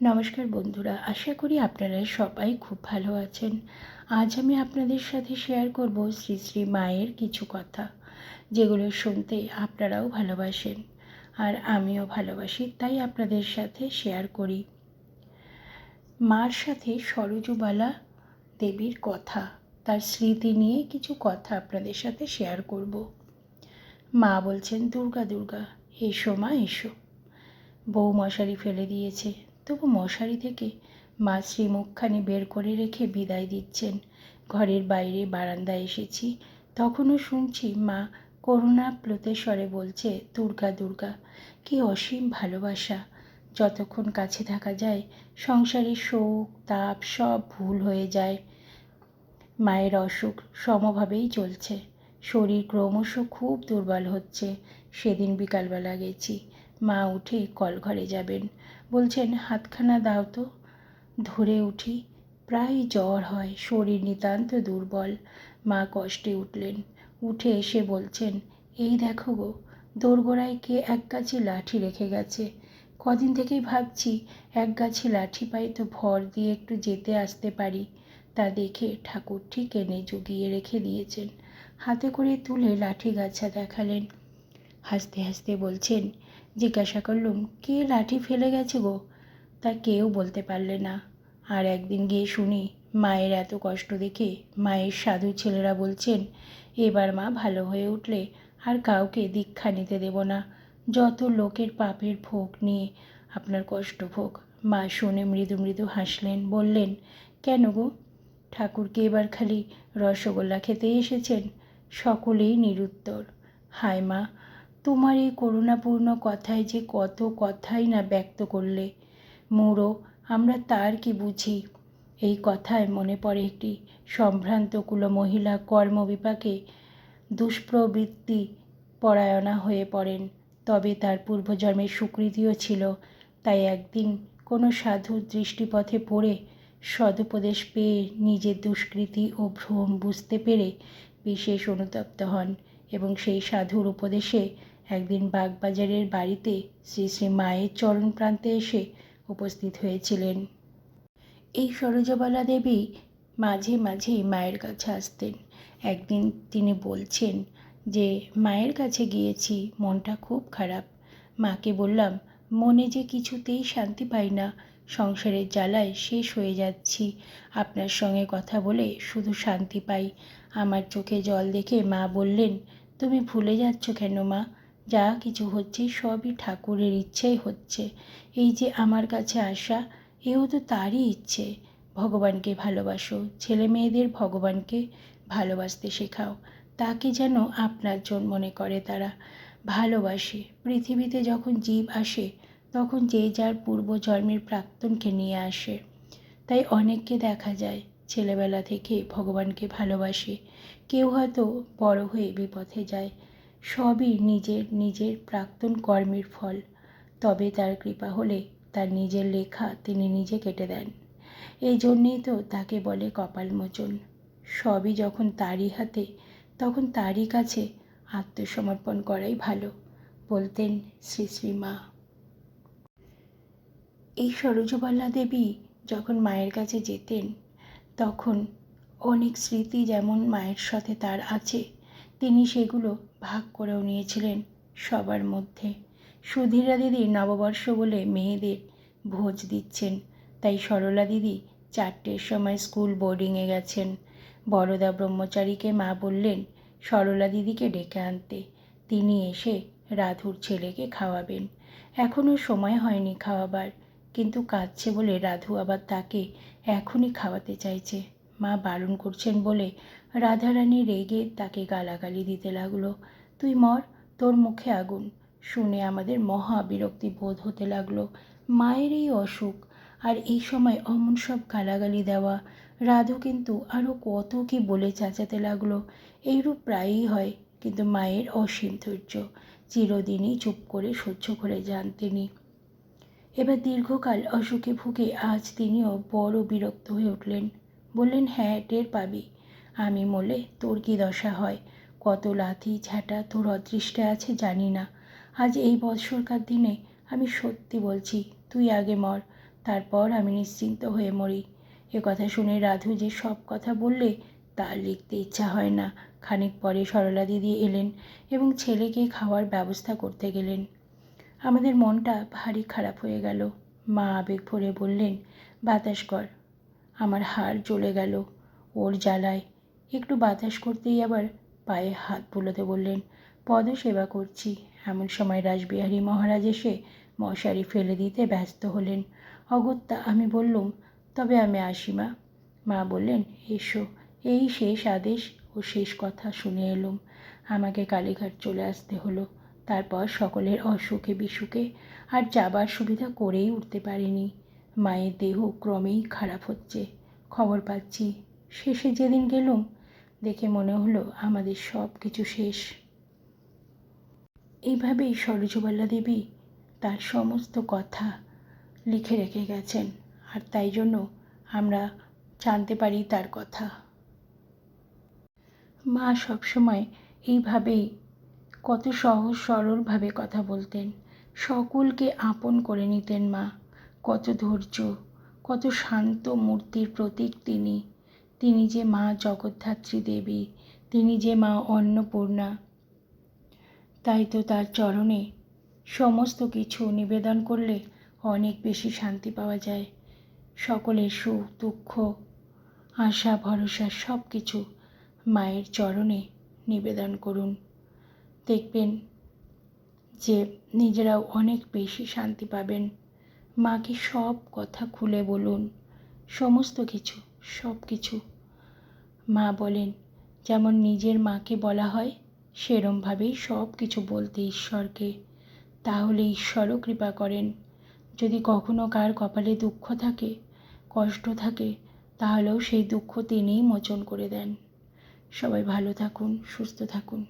নমস্কার বন্ধুরা, আশা করি আপনারা সবাই খুব ভালো আছেন। আজ আমি আপনাদের সাথে শেয়ার করব শ্রী শ্রী মায়ের কিছু কথা, যেগুলো শুনতে আপনারাও ভালোবাসেন আর আমিও ভালোবাসি, তাই আপনাদের সাথে শেয়ার করি। মার সাথে সরজুবালা দেবীর কথা, তার স্মৃতি নিয়ে কিছু কথা আপনাদের সাথে শেয়ার করব। মা বলছেন, দুর্গা দুর্গা, এসো মা, এসো। বউ মশারি ফেলে দিয়েছে। তবু মশারি থেকে মা শ্রীমুখখানি বের করে রেখে বিদায় দিচ্ছেন। ঘরের বাইরে বারান্দায় এসেছি। তখনও শুনছি মা করুণাপ্লুতে স্বরে বলছে, দুর্গা দুর্গা, কি অসীম ভালোবাসা। যতক্ষণ কাছে থাকা যায় সংসারের শোক, তাপ সব ভুল হয়ে যায়। মায়ের অসুখ সমভাবেই চলছে। শরীর ক্রমশ খুব দুর্বল হচ্ছে। সেদিন বিকালবেলা গেছি। মা উঠে কলঘরে যাবেন। বলছেন, হাতখানা দাও তো। ধরে উঠি প্রায় জ্বর হয়, শরীর নিতান্ত দুর্বল। মা কষ্টে উঠলেন, উঠে এসে বলছেন, এই দেখো গো, দোরগোড়ায় কে এক গাছে লাঠি রেখে গেছে। কদিন থেকেই ভাবছি, এক গাছে লাঠি পাই তো ভর দিয়ে একটু যেতে আসতে পারি। তা দেখে ঠাকুর ঠিক এনে জুগিয়ে রেখে দিয়েছেন। হাতে করে তুলে লাঠি গাছা দেখালেন। হাসতে হাসতে বলছেন জিজ্ঞাসা করলুম, কে লাঠি ফেলে গেছে গো? তা কেউ বলতে পারলে না। আর একদিন গিয়ে শুনি, মায়ের এত কষ্ট দেখে মায়ের সাধু ছেলেরা বলছেন, এবার মা ভালো হয়ে উঠলে আর কাউকে দীক্ষা নিতে দেব না। যত লোকের পাপের ভোগ নিয়ে আপনার কষ্ট ভোগ, মা শুনে মৃদু মৃদু হাসলেন, বললেন, কেন গো? ঠাকুরকে এবার খালি রসগোল্লা খেতে এসেছেন? সকলেই নিরুত্তর। হায় মা তোমার এই করুণাপূর্ণ কথায় যে কত কথাই না ব্যক্ত করলে? মুড়ো আমরা তার কি বুঝি? এই কথায় মনে পড়ে একটি সম্ভ্রান্ত কুলো মহিলা কর্মবিপাকে দুষ্প্রবৃত্তি পরায়ণা হয়ে পড়েন। তবে তার পূর্বজন্মের স্বীকৃতিও ছিল। তাই একদিন কোনো সাধুর দৃষ্টিপথে পড়ে সদুপদেশ পেয়ে নিজের দুষ্কৃতি ও ভ্রম বুঝতে পেরে বিশেষ অনুতপ্ত হন এবং সেই সাধুর উপদেশে একদিন বাগবাজারের বাড়িতে শ্রী শ্রী মায়ের চরণ প্রান্তে এসে উপস্থিত হয়েছিলেন। এই সরোজবালা দেবী মাঝে মাঝেই মায়ের কাছে আসতেন। একদিন তিনি বলছেন যে, মায়ের কাছে গিয়েছি, মনটা খুব খারাপ। মাকে বললাম, মনে যে কিছুতেই শান্তি পাই না, সংসারের জ্বালায় শেষ হয়ে যাচ্ছি। আপনার সঙ্গে কথা বলে শুধু শান্তি পাই। আমার চোখে জল দেখে মা বললেন, তুমি ভুলে যাচ্ছ কেন মা? যা কিছু হচ্ছে সবই ঠাকুরের ইচ্ছেই হচ্ছে। এই যে আমার কাছে আসা, এও তো তারই ইচ্ছে। ভগবানকে ভালোবাসো, ছেলে মেয়েদের ভগবানকে ভালোবাসতে শেখাও। তাকে যেন আপনার জন মনে করে তারা। ভালোবাসে। পৃথিবীতে যখন জীব আসে, তখন যে যার পূর্বজন্মের প্রাক্তনকে নিয়ে আসে। তাই অনেককে দেখা যায়, ছেলেবেলা থেকে ভগবানকে ভালোবাসে। কেউ হয়তো বড় হয়ে বিপথে যায়। সবই নিজের নিজের প্রাক্তন কর্মের ফল। তবে তার কৃপা হলে তার নিজের লেখা তিনি নিজে কেটে দেন। এই জন্যেই তো তাকে বলে কপালমোচন। সবই যখন তারই হাতে, তখন তারই কাছে আত্মসমর্পণ করাই ভালো, বলতেন শ্রী শ্রী মা। এই সরোজবালা দেবী যখন মায়ের কাছে যেতেন, তখন অনেক স্মৃতি যেমন মায়ের সাথে তার আছে, তিনি সেগুলো ভাগ করেও নিয়েছিলেন সবার মধ্যে। সুধীরা দিদি নববর্ষ বলে মেয়েদের ভোজ দিচ্ছেন, তাই সরলা দিদি চারটের সময় স্কুল বোর্ডিংয়ে গেছেন। বড়দা ব্রহ্মচারীকে মা বললেন, সরলা দিদিকে ডেকে আনতে। তিনি এসে রাধুর ছেলেকে খাওয়াবেন। এখনও সময় হয়নি খাওয়াবার, কিন্তু কাঁদছে বলে রাধু আবার তাকে এখনই খাওয়াতে চাইছে। মা বারণ করছেন বলে রাধারানী রেগে তাকে গালাগালি দিতে লাগল। তুই মর, তোর মুখে আগুন। শুনে আমাদের মহা বিরক্তি বোধ হতে লাগল। মায়ের এই অসুখ আর এই সময় অমন সব গালাগালি দেওয়া, রাধু কিন্তু আরও কত কি বলে চেঁচাতে লাগল। এইরূপ প্রায়ই হয়, কিন্তু মায়ের অসীম ধৈর্য চিরদিনই চুপ করে সহ্য করে যান তিনি এবার দীর্ঘকাল অসুখে ভুগে আজ তিনিও বড় বিরক্ত হয়ে উঠলেন। বললেন হ্যাঁ টের পাবি। আমি মলে তোর কী দশা হয়? কত লাথি ঝাঁটা তোর অদৃষ্টে আছে জানি না। আজ এই বৎসরকার দিনে আমি সত্যি বলছি, তুই আগে মর, তারপর আমি নিশ্চিন্ত হয়ে মরি। এ কথা শুনে রাধু যে সব কথা বললে তা লিখতে ইচ্ছা হয় না। খানিক পরে সরলা দিদি এলেন এবং ছেলেকে খাওয়ার ব্যবস্থা করতে গেলেন। আমাদের মনটা ভারী খারাপ হয়ে গেল। মা আবেগ ভরে বললেন, বাতাস কর, আমার হাড় জ্বলে গেল, ওর জ্বালায় একটু বাতাস করতেই আবার পায়ে হাত বুলোতে বললেন পদ সেবা করছি। এমন সময় রাসবিহারী মহারাজ এসে মশারি ফেলে দিতে ব্যস্ত হলেন। অগত্যা, আমি বললুম, তবে আমি আসি মা। মা বললেন, এসো। এই শেষ আদেশ ও শেষ কথা শুনে এলুম। আমাকে কালীঘাট চলে আসতে হলো। তারপর সকলের অসুখে বিসুখে আর যাবার সুবিধা করেই উঠতে পারিনি। মায়ের দেহ ক্রমেই খারাপ হচ্ছে। খবর পাচ্ছি, শেষে যেদিন গেলুম দেখে মনে হলো আমাদের সব কিছু শেষ। এইভাবেই সরোজবাল্লা দেবী তার সমস্ত কথা লিখে রেখে গেছেন, আর তাই জন্য আমরা জানতে পারি তার কথা। মা সবসময় এইভাবেই কত সহজ সরলভাবে কথা বলতেন, সকলকে আপন করে নিতেন মা। কত ধৈর্য, কত শান্ত মূর্তির প্রতীক তিনি। তিনি যে মা জগদ্ধাত্রী দেবী, তিনি যে মা অন্নপূর্ণা, তাই তো তার চরণে সমস্ত কিছু নিবেদন করলে অনেক বেশি শান্তি পাওয়া যায়। সকলের সুখ, দুঃখ, আশা, ভরসা সব কিছু মায়ের চরণে নিবেদন করুন। দেখবেন যে নিজেরাও অনেক বেশি শান্তি পাবেন। মাকে সব কথা খুলে বলুন, সমস্ত কিছু সব কিছু মা বলেন, যেমন নিজের মাকে বলা হয়, সেরমভাবেই সব কিছু বলতে ঈশ্বরকে। তাহলে ঈশ্বরও কৃপা করেন। যদি কখনো কার কপালে দুঃখ থাকে, কষ্ট থাকে, তাহলেও সেই দুঃখ তিনিই মোচন করে দেন। সবাই ভালো থাকুন, সুস্থ থাকুন।